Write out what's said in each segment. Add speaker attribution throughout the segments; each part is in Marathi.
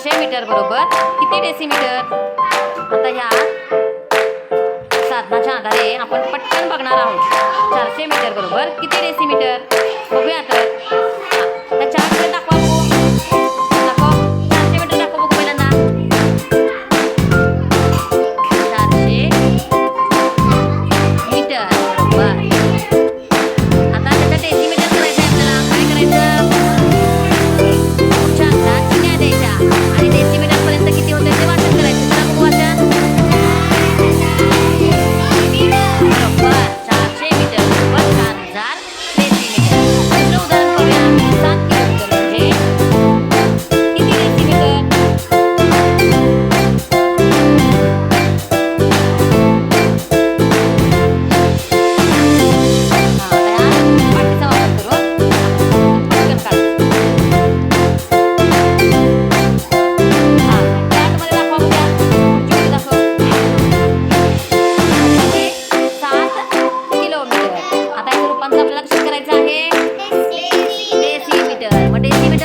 Speaker 1: चारशे मीटर बरोबर. किती डेसीमीटर आता ह्या साधनाच्या आधारे आपण पटकन बघणार आहोत. चारशे मीटर बरोबर. किती डेसीमीटर बघूया तर.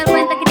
Speaker 1: cuenta que